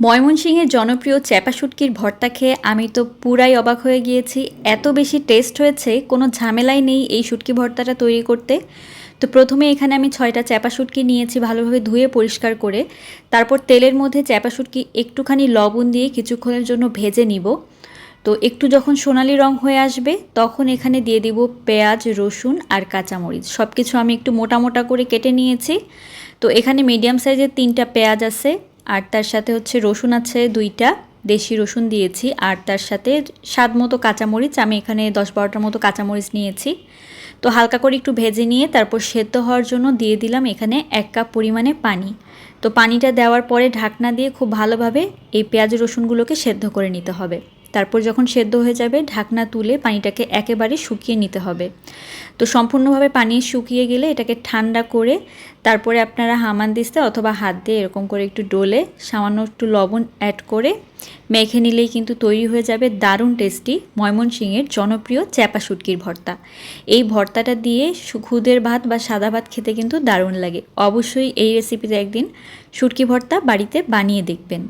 ময়মনসিংহের জনপ্রিয় চ্যাপা শুটকির ভর্তা খেয়ে আমি তো পুরাই অবাক হয়ে গিয়েছি। এত বেশি টেস্ট হয়েছে, কোনো ঝামেলাই নেই এই শুটকি ভর্তাটা তৈরি করতে। তো প্রথমে এখানে আমি ছয়টা চ্যাপা শুটকি নিয়েছি ভালোভাবে ধুয়ে পরিষ্কার করে। তারপর তেলের মধ্যে চ্যাপা শুটকি একটুখানি লবণ দিয়ে কিছুক্ষণের জন্য ভেজে নিব। তো একটু যখন সোনালি রং হয়ে আসবে, তখন এখানে দিয়ে দিব পেঁয়াজ, রসুন আর কাঁচামরিচ। সব কিছু আমি একটু মোটা মোটা করে কেটে নিয়েছি। তো এখানে মিডিয়াম সাইজের তিনটা পেঁয়াজ আছে আর তার সাথে হচ্ছে রসুন আছে দুইটা, দেশি রসুন দিয়েছি। আর তার সাথে স্বাদ মতো কাঁচামরিচ, আমি এখানে দশ বারোটার মতো কাঁচামরিচ নিয়েছি। তো হালকা করে একটু ভেজে নিয়ে তারপর সেদ্ধ হওয়ার জন্য দিয়ে দিলাম এখানে এক কাপ পরিমাণে পানি। তো পানিটা দেওয়ার পরে ঢাকনা দিয়ে খুব ভালোভাবে এই পেঁয়াজ রসুনগুলোকে সেদ্ধ করে নিতে হবে। তারপর যখন সেদ্ধ হয়ে যাবে, ঢাকনা তুলে পানিটাকে একেবারে শুকিয়ে নিতে হবে। তো সম্পূর্ণভাবে পানি শুকিয়ে গেলে এটাকে ঠান্ডা করে তারপরে আপনারা হামান দিস্তে অথবা হাত দিয়ে এরকম করে একটু ডোলে, সামান্য একটু লবণ অ্যাড করে মেখে নিলেই কিন্তু তৈরি হয়ে যাবে দারুণ টেস্টি ময়মনসিংহের জনপ্রিয় চ্যাপা শুটকির ভর্তা। এই ভর্তাটা দিয়ে খুদের ভাত বা সাদা ভাত খেতে কিন্তু দারুণ লাগে। অবশ্যই এই রেসিপিতে একদিন শুটকি ভর্তা বাড়িতে বানিয়ে দেখবেন।